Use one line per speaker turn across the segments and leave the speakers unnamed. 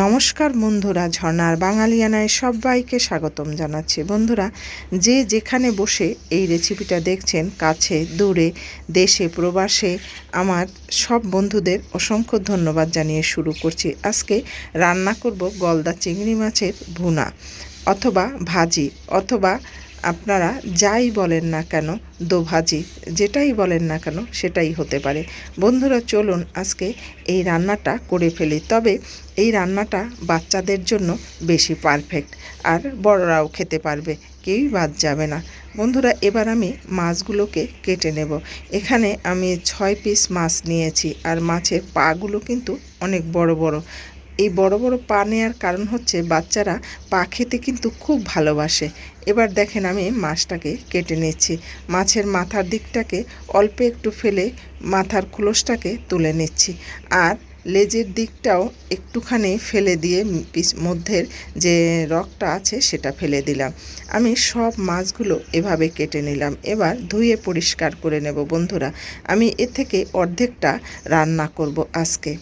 নমস্কার বন্ধুরা, ঝর্ণার বাঙালিয়ানায় সবাইকে স্বাগতম জানাচ্ছি। বন্ধুরা, যে যেখানে বসে এই রেসিপিটা দেখছেন, কাছে, দূরে, দেশে, প্রবাসে, আমার সব বন্ধুদের অসংখ্য ধন্যবাদ জানিয়ে শুরু করছি। আজকে রান্না করব গলদা চিংড়ি মাছের ভুনা অথবা ভাজি অথবা আপনারা যাই বলেন না কেন, দোভাজি, যেটাই বলেন না কেন, সেটাই হতে পারে। বন্ধুরা, চলুন আজকে এই রান্নাটা করে ফেলি। তবে এই রান্নাটা বাচ্চাদের জন্য বেশি পারফেক্ট আর বড়রাও খেতে পারবে, কেউই বাদ যাবে না। বন্ধুরা, এবার আমি মাছগুলোকে কেটে নেব। এখানে আমি ছয় পিস মাছ নিয়েছি, আর মাছের পাগুলো কিন্তু অনেক বড় বড়। এই বড় বড় পা নেওয়ার কারণ হচ্ছে বাচ্চারা পা খেতে কিন্তু খুব ভালোবাসে। এবার দেখেন আমি মাছটাকে কেটে নিচ্ছি। মাছের মাথার দিকটাকে অল্প একটু ফেলে মাথার খোলসটাকে তুলে নিচ্ছি। আর লেজের দিকটাও একটুখানি ফেলে দিয়ে পিস মধ্যের যে রকটা আছে সেটা ফেলে দিলাম। আমি সব মাছগুলো এভাবে কেটে নিলাম। এবার ধুয়ে পরিষ্কার করে নেব বন্ধুরা। আমি এ থেকে অর্ধেকটা রান্না করব আজকে।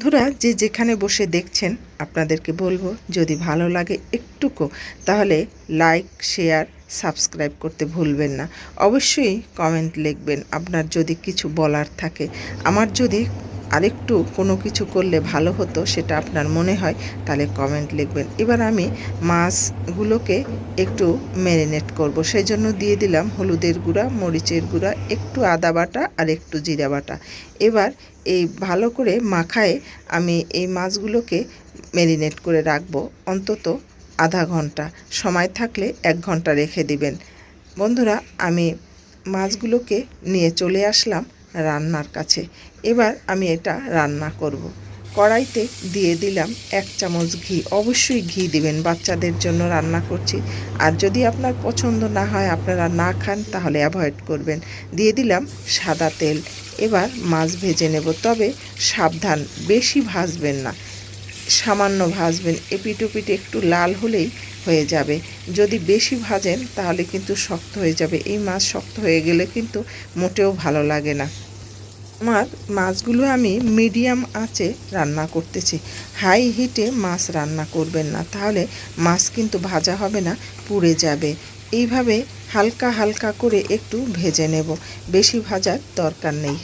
বন্ধুরা, যে যেখানে বসে দেখছেন, আপনাদেরকে বলব, যদি ভালো লাগে একটুকু, তাহলে লাইক শেয়ার সাবস্ক্রাইব করতে ভুলবেন না। অবশ্যই কমেন্ট লিখবেন, আপনার যদি কিছু বলার থাকে। আমার যদি আরেকটু কোনো কিছু করলে ভালো হতো, সেটা আপনার মনে হয়, তাহলে কমেন্ট লিখবেন। এবার আমি মাছগুলোকে একটু ম্যারিনেট করব। সেই জন্য দিয়ে দিলাম হলুদের গুঁড়া, মরিচের গুঁড়া, একটু আদা বাটা আর একটু জিরা বাটা। এবার এই ভালো করে মাখায় আমি এই মাছগুলোকে ম্যারিনেট করে রাখব অন্তত আধা ঘণ্টা। সময় থাকলে এক ঘণ্টা রেখে দিবেন। বন্ধুরা, আমি মাছগুলোকে নিয়ে চলে আসলাম। রান্নার কাছে। এবার আমি এটা রান্না করব। কড়াইতে দিয়ে দিলাম এক চামচ ঘি। অবশ্যই ঘি দিবেন, বাচ্চাদের জন্য রান্না করছি। আর যদি আপনার পছন্দ না হয়, আপনারা না খান, তাহলে অ্যাভয়েড করবেন। দিয়ে দিলাম সাদা তেল। এবার মাছ ভেজে নেব। তবে সাবধান, বেশি ভাজবেন না। সামান্য ভাজবেন। এপিটোপিট একটু লাল হলেই হয়ে যাবে। যদি বেশি ভাজেন, তাহলে কিন্তু শক্ত হয়ে যাবে। এই মাছ শক্ত হয়ে গেলে কিন্তু মোটেও ভালো লাগে না। আমার মাছগুলো আমি মিডিয়াম আঁচে রান্না করতেছি। হাই হিটে মাছ রান্না করবেন না। তাহলে মাছ কিন্তু ভাজা হবে না, পুড়ে যাবে। এইভাবে হালকা হালকা করে একটু ভেজে নেব। বেশি ভাজার দরকার নেই।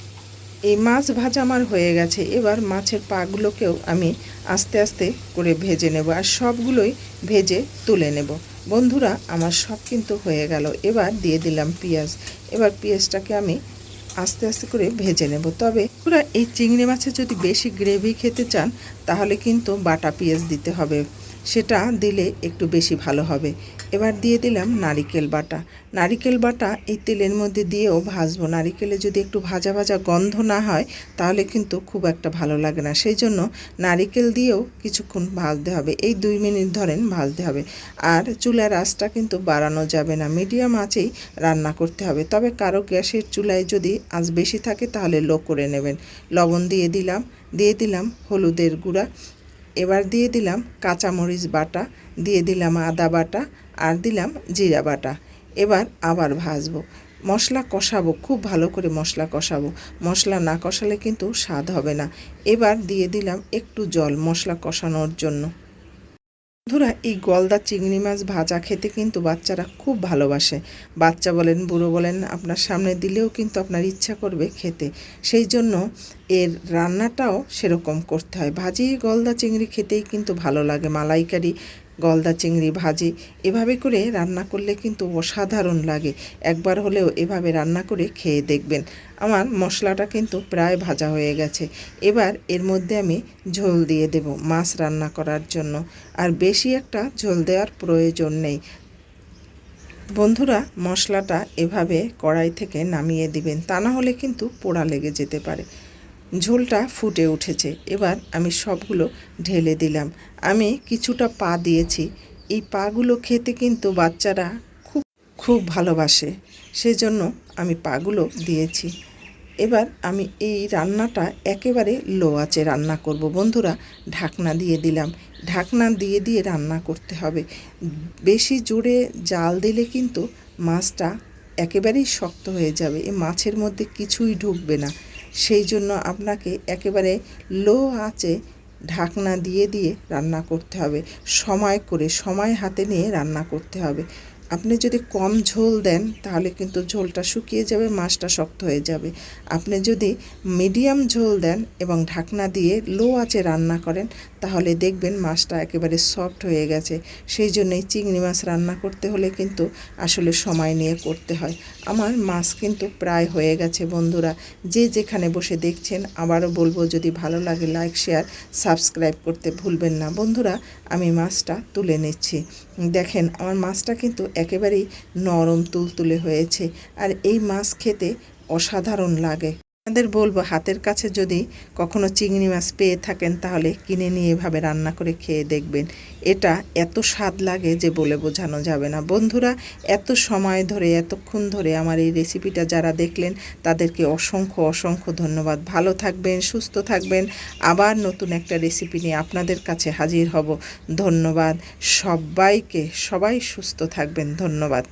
এই মাছ ভাজা আমার হয়ে গেছে। এবার মাছের পাগুলোকেও আমি আস্তে আস্তে করে ভেজে নেব আর সবগুলোই ভেজে তুলে নেব। বন্ধুরা, আমার সব কিন্তু হয়ে গেল। এবার দিয়ে দিলাম পেঁয়াজ। এবার পেঁয়াজটাকে আমি আস্তে আস্তে করে ভেজে নেব। তবে পুরা এই চিংড়ি মাছের যদি বেশি গ্রেভি খেতে চান, তাহলে কিন্তু বাটা পেঁয়াজ দিতে হবে। সেটা দিলে একটু বেশি ভালো হবে। এবার দিয়ে দিলাম নারিকেল বাটা। নারিকেল বাটা এই তেলের মধ্যে দিয়েও ভাজবো। নারিকেলে যদি একটু ভাজা ভাজা গন্ধ না হয়, তাহলে কিন্তু খুব একটা ভালো লাগে না। সেই জন্য নারিকেল দিয়েও কিছুক্ষণ ভাজতে হবে। এই দুই মিনিট ধরেন ভাজতে হবে। আর চুলার আঁচটা কিন্তু বাড়ানো যাবে না। মিডিয়াম আঁচেই রান্না করতে হবে। তবে কারও গ্যাসের চুলায় যদি আঁচ বেশি থাকে, তাহলে লো করে নেবেন। লবণ দিয়ে দিলাম। দিয়ে দিলাম হলুদের গুঁড়া। এবার দিয়ে দিলাম কাঁচামরিচ বাটা, দিয়ে দিলাম আদা বাটা আর দিলাম জিরা বাটা। এবার আবার ভাজবো। মশলা কষাবো, খুব ভালো করে মশলা কষাবো। মশলা না কষালে কিন্তু স্বাদ হবে না। এবার দিয়ে দিলাম একটু জল মশলা কষানোর জন্য। বন্ধুরা, এই গলদা চিংড়ি মাছ ভাজা খেতে কিন্তু বাচ্চারা খুব ভালোবাসে। বাচ্চা বলেন, বুড়ো বলেন, আপনার সামনে দিলেও কিন্তু আপনার ইচ্ছা করবে খেতে। সেই জন্য এর রান্নাটাও সেরকম করতে হয়। ভাজি গলদা চিংড়ি খেতেই কিন্তু ভালো লাগে। মালাইকারি গলদা চিংড়ি ভাজি, এভাবে করে রান্না করলে কিন্তু অসাধারণ লাগে। একবার হলেও এভাবে রান্না করে খেয়ে দেখবেন। আমার মশলাটা কিন্তু প্রায় ভাজা হয়ে গেছে। এবার এর মধ্যে আমি ঝোল দিয়ে দেব মাছ রান্না করার জন্য। আর বেশি একটা ঝোল দেওয়ার প্রয়োজন নেই। বন্ধুরা, মশলাটা এভাবে কড়াই থেকে নামিয়ে দিবেন, তা না হলে কিন্তু পোড়া লেগে যেতে পারে। ঝোলটা ফুটে উঠেছে। এবার আমি সবগুলো ঢেলে দিলাম। আমি কিছুটা পা দিয়েছি। এই পাগুলো খেতে কিন্তু বাচ্চারা খুব খুব ভালোবাসে। সেজন্য আমি পাগুলো দিয়েছি। এবার আমি এই রান্নাটা একেবারে লো আছে রান্না করব। বন্ধুরা, ঢাকনা দিয়ে দিলাম। ঢাকনা দিয়ে দিয়ে রান্না করতে হবে। বেশি জোরে জাল দিলে কিন্তু মাছটা একেবারেই শক্ত হয়ে যাবে। এই মাছের মধ্যে কিছুই ঢুকবে না। সেই জন্য আপনাকে একেবারে লো আঁচে ঢাকনা দিয়ে দিয়ে রান্না করতে হবে। সময় করে, সময় হাতে নিয়ে রান্না করতে হবে। আপনি যদি কম ঝোল দেন, তাহলে কিন্তু ঝোলটা শুকিয়ে যাবে, মাছটা শক্ত হয়ে যাবে। আপনি যদি মিডিয়াম ঝোল দেন এবং ঢাকনা দিয়ে লো আঁচে রান্না করেন, তাহলে দেখবেন মাছটা একেবারে সফট হয়ে গেছে। সেই জন্যই চিংড়ি মাছ রান্না করতে হলে কিন্তু আসলে সময় নিয়ে করতে হয়। আমার মাছ কিন্তু প্রায় হয়ে গেছে বন্ধুরা। যে যেখানে বসে দেখছেন, আবারও বলব, যদি ভালো লাগে লাইক, শেয়ার, সাবস্ক্রাইব করতে ভুলবেন না। বন্ধুরা, আমি মাছটা তুলে নিচ্ছি। দেখেন, আমার মাছটা কিন্তু একেবারেই নরম তুলতুলে হয়েছে। আর এই মাছ খেতে অসাধারণ লাগে। আপনাদের বলব, হাতের কাছে যদি কখনো চিংড়ি মাছ পেয়ে থাকেন, তাহলে কিনে নিয়ে এভাবে রান্না করে খেয়ে দেখবেন। এটা এত স্বাদ লাগে যে বলে বোঝানো যাবে না। বন্ধুরা, এত সময় ধরে, এতক্ষণ ধরে আমার এই রেসিপিটা যারা দেখলেন, তাদেরকে অসংখ্য অসংখ্য ধন্যবাদ। ভালো থাকবেন, সুস্থ থাকবেন। আবার নতুন একটা রেসিপি নিয়ে আপনাদের কাছে হাজির হব। ধন্যবাদ। সবাইকে, সবাই সুস্থ থাকবেন। ধন্যবাদ।